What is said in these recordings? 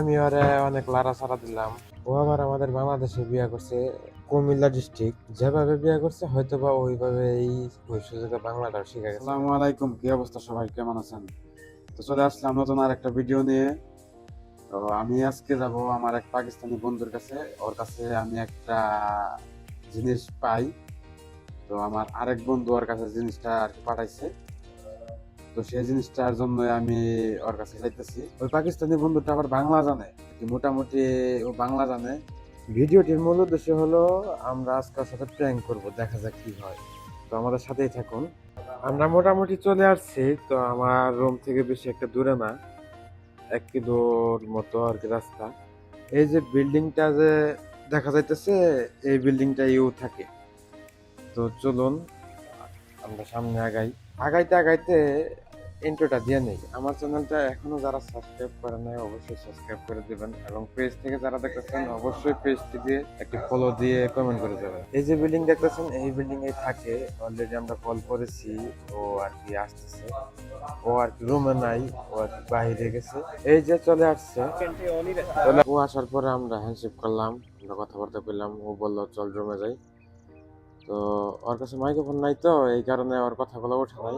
আমি ওরে অনেক লারা সারা দিলাম। ও আবার আমাদের বাংলাদেশে বিয়ে করছে, কুমিল্লা ডিস্ট্রিক্ট যেভাবে বিয়ে করছে হয়তো বা ওইভাবে এই সুযোগে বাংলাটাও শিখে গেছে। আসসালামু আলাইকুম, কি অবস্থা সবাই? কেমন আছেন? তো চলে আসলাম নতুন আর একটা ভিডিও নিয়ে। তো আমি আজকে যাব আমার এক পাকিস্তানি বন্ধুর কাছে। ওর কাছে আমি একটা জিনিস পাই। তো আমার আরেক বন্ধু ওর কাছে জিনিসটা আর কি পাঠাইছে। তো সেই জিনিসটার জন্য আমি ওর কাছে যাইতেছি। ওই পাকিস্তানি বন্ধুটা আবার বাংলা জানে মোটামুটি ও বাংলা জানে। ভিডিওটির মূল উদ্দেশ্য হলো, আমরা আজকের সাথে প্র্যাঙ্ক করব, দেখা যাক কি হয়। তো আমাদের সাথেই থাকুন। আমরা মোটামুটি চলে আসছি, তো আমার রুম থেকে বেশি একটা দূরে না, এক কিলোর মতো আর কি রাস্তা। এই যে বিল্ডিংটা যে দেখা যাইতেছে, এই বিল্ডিংটা ইউ থাকে। তো চলুন, আমরা সামনে আগাই। আগাইতে আগাইতে ইন্ট্রোটা দিয়ে নেই। আমার চ্যানেলটা এখনও যারা সাবস্ক্রাইব করে নাই, অবশ্যই সাবস্ক্রাইব করে দিবেন এবং পেজ থেকে যারা দেখতেছেন, অবশ্যই পেজটি দিয়ে একটি ফলো দিয়ে কমেন্ট করে যাবেন। এই যে বিল্ডিং দেখতেছেন, এই বিল্ডিং এ থাকে। অলরেডি আমরা কল করেছি, ও আর কি আসতেছে। ও আর কি রুমে নাই, ও আর কি বাইরে গেছে। এই যে চলে আসছে। ও আসার পরে আমরা হ্যান্ডশেক করলাম, আমরা কথাবার্তা বললাম ও বলল, চল রুমে যাই। তো ওর কাছে মাইক্রোফোন নাই তো, এই কারণে ওর কথাগুলো ওঠে নাই।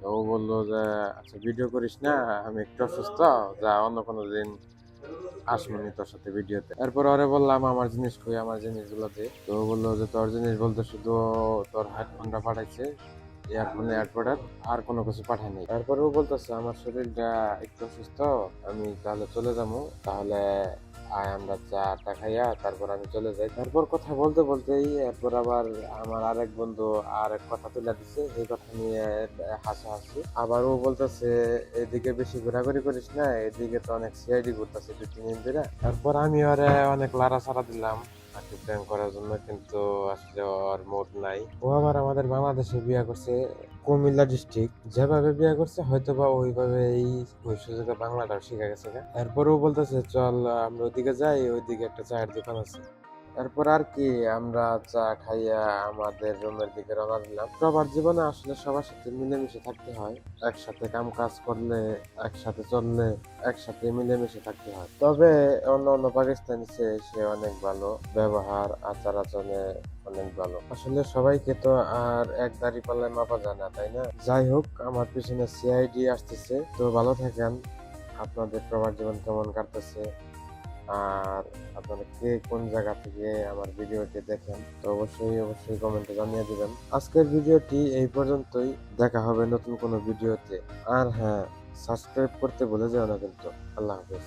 তো ও বলল যে আচ্ছা ভিডিও করিস না, আমি একটু অসুস্থ, যা, অন্য কোনো দিন আসবনি তোর সাথে ভিডিওতে এরপর ওরে বললাম, আমার জিনিস কই, আমার জিনিসগুলোতে তো বলল যে, তোর জিনিস বলতে শুধু তোর হেডফোনটা পাঠাইছে ইয়ারফোন এয়ারপোর্টের আর কোনো কিছু পাঠায়নি তারপরে ও বলতেছে, আমার শরীরটা একটু অসুস্থ, আমি তাহলে চলে যাব। তাহলে আয়, আমরা চাটা খাইয়া তারপর আমি চলে যাই। তারপর কথা বলতে বলতেই এরপর আবার আমার আরেক বন্ধু আর এক কথা তুলে দিছে। এই কথা নিয়ে হাসাহাসি। আবার ও বলতেছে, এদিকে বেশি ঘোরাঘুরি করিস না, এদিকে তো অনেক সিআইডি ঘুরতেছে দু তিন দিন ধরে। তারপর আমি ওরে অনেক লারা সারা দিলাম। আর্টিক প্ল্যান করার জন্য, কিন্তু আসলে ওর মোট নাই। ও আবার আমাদের বাংলাদেশে বিয়ে করছে কুমিল্লা ডিস্ট্রিক্ট যেভাবে বিয়ে করছে হয়তো বা ওইভাবে এই সুযোগে বাংলাটাও শিখে গেছে। এরপরেও বলতেছে, চল, আমরা ওইদিকে যাই, ওইদিকে একটা চায়ের দোকান আছে। এরপর আর কি, আমরা চা খাইয়া আমাদের রুমের দিকে রওনা দিলাম। সবার জীবনে আসলে সবার সাথে মিলেমিশে থাকতে হয়। একসাথে কাম কাজ করলে, একসাথে চললে, একসাথে মিলেমিশে থাকতে হয়। তবে অন্য অন্য পাকিস্তানি সে সে অনেক ভালো। ব্যবহার, আচার আচরণে অনেক ভালো। আসলে সবাইকে তো আর এক দাড়ি পাল্লায় মাপা যায় না, তাই না? যাই হোক, আমার পিছনে সিআইডি আসতেছে। তো ভালো থাকেন। আপনাদের প্রবাস জীবন কেমন কাটতেছে? আর আপনারা কে কোন জায়গা থেকে আমার ভিডিওটি দেখেন, তো অবশ্যই অবশ্যই কমেন্টে জানিয়ে দিবেন। আজকের ভিডিওটি এই পর্যন্তই। দেখা হবে নতুন কোনো ভিডিওতে। আর হ্যাঁ সাবস্ক্রাইব করতে ভুলে যেও না কিন্তু। আল্লাহ হাফেজ।